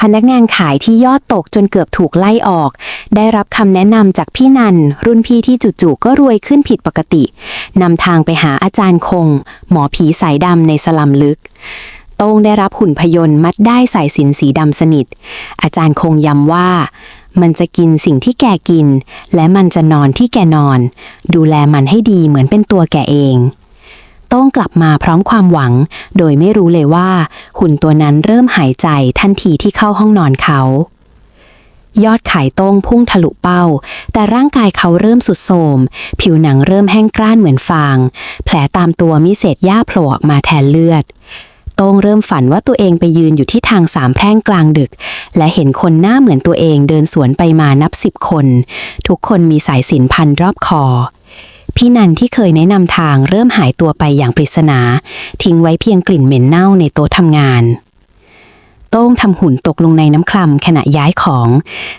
พนักงานขายที่ยอดตกจนเกือบถูกไล่ออก ได้รับคำแนะนำจากพี่นัน รุ่นพี่ที่จู่ๆก็รวยขึ้นผิดปกตินำทางไปหาอาจารย์คง หมอผีสายดำในสลัมลึกโต้งได้รับหุ่นพยนต์มัดได้สายสินสีดำสนิท อาจารย์คงย้ำว่ามันจะกินสิ่งที่แกกิน และมันจะนอนที่แกนอน ดูแลมันให้ดีเหมือนเป็นตัวแกเอง ต้งกลับมาพร้อมความหวัง โดยไม่รู้เลยว่า หุ่นตัวนั้นเริ่มหายใจทันทีที่เข้าห้องนอนเขา ยอดขายโต้งพุ่งทะลุเป้า แต่ร่างกายเขาเริ่มสุดโทมผิวหนังเริ่มแห้งกร้านเหมือนฟาง แผลตามตัวมีเศษหญ้าโผล่ออกมาแทนเลือดโต้งเริ่มฝันว่าตัวเองไปยืนอยู่ที่ทางสามแพร่งกลางดึก และเห็นคนหน้าเหมือนตัวเองเดินสวนไปมานับสิบคน ทุกคนมีสายสินพันรอบคอ พี่นันที่เคยแนะนำทางเริ่มหายตัวไปอย่างปริศนา ทิ้งไว้เพียงกลิ่นเหม็นเน่าในโต๊ะทำงาน โต้งทำหุ่นตกลงในน้ำคลำขณะย้ายของ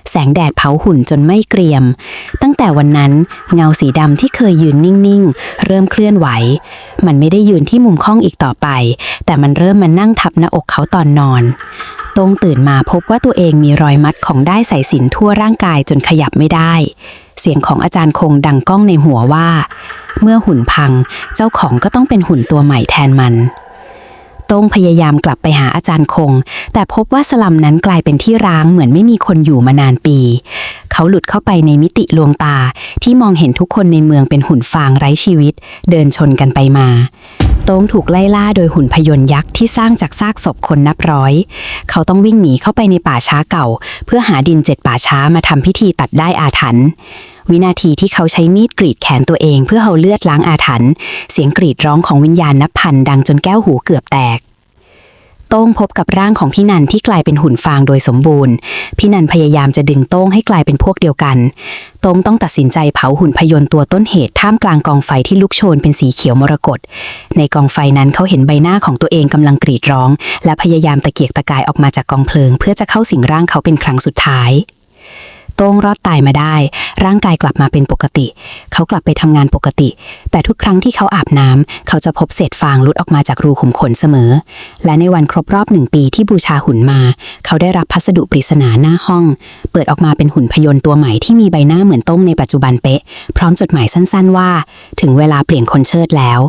แสงแดดเผาหุ่นจนไม่เกรียม ตั้งแต่วันนั้นเงาสีดำที่เคยยืนนิ่งๆ เริ่มเคลื่อนไหว มันไม่ได้ยืนที่มุมข้องอีกต่อไป แต่มันเริ่มมานั่งทับหน้าอกเขาตอนนอนโต้งตื่นมาพบว่าตัวเองมีรอยมัดของได้ายสายสินทั่วร่างกายจนขยับไม่ได้ เสียงของอาจารย์คงดังก้องในหัวว่า เมื่อหุ่นพังเจ้าของก็ต้องเป็นหุ่นตัวใหม่แทนมันโต้งพยายามกลับไปหาอาจารย์คง แต่พบว่าสลัมนั้นกลายเป็นที่ร้างเหมือนไม่มีคนอยู่มานานปี เขาหลุดเข้าไปในมิติลวงตาที่มองเห็นทุกคนในเมืองเป็นหุ่นฟางไร้ชีวิต เดินชนกันไปมาโต้งถูกไล่ล่าโดยหุ่นพยนต์ยักษ์ที่สร้างจากซากศพคนนับร้อย เขาต้องวิ่งหนีเข้าไปในป่าช้าเก่า เพื่อหาดินเจ็ดป่าช้ามาทำพิธีตัดได้อาถรรพ์ วินาทีที่เขาใช้มีดกรีดแขนตัวเองเพื่อเอาเลือดล้างอาถรรพ์เสียงกรีดร้องของวิญญาณนับพันดังจนแก้วหูเกือบแตกโต้งพบกับร่างของพี่นันที่กลายเป็นหุ่นฟางโดยสมบูรณ์ พี่นันพยายามจะดึงโต้งให้กลายเป็นพวกเดียวกัน โต้งต้องตัดสินใจเผาหุ่นพยนต์ตัวต้นเหตุท่ามกลางกองไฟที่ลุกโชนเป็นสีเขียวมรกต ในกองไฟนั้นเขาเห็นใบหน้าของตัวเองกำลังกรีดร้อง และพยายามตะเกียกตะกายออกมาจากกองเพลิง เพื่อจะเข้าสิงร่างเขาเป็นครั้งสุดท้าย ต้งรอดตายมาได้ ร่างกายกลับมาเป็นปกติ เขากลับไปทำงานปกติ แต่ทุกครั้งที่เขาอาบน้ำเขาจะพบเศษฟางลุดออกมาจากรูขุมขนเสมอ และในวันครบรอบหนึ่งปีที่บูชาหุ่นมา เขาได้รับพัสดุปริศนาหน้าห้อง เปิดออกมาเป็นหุ่นพยนต์ตัวใหม่ที่มีใบหน้าเหมือนต้งในปัจจุบันเป๊ะ พร้อมจดหมายสั้นๆว่า ถึงเวลาเปลี่ยนคนเชิดแล้ว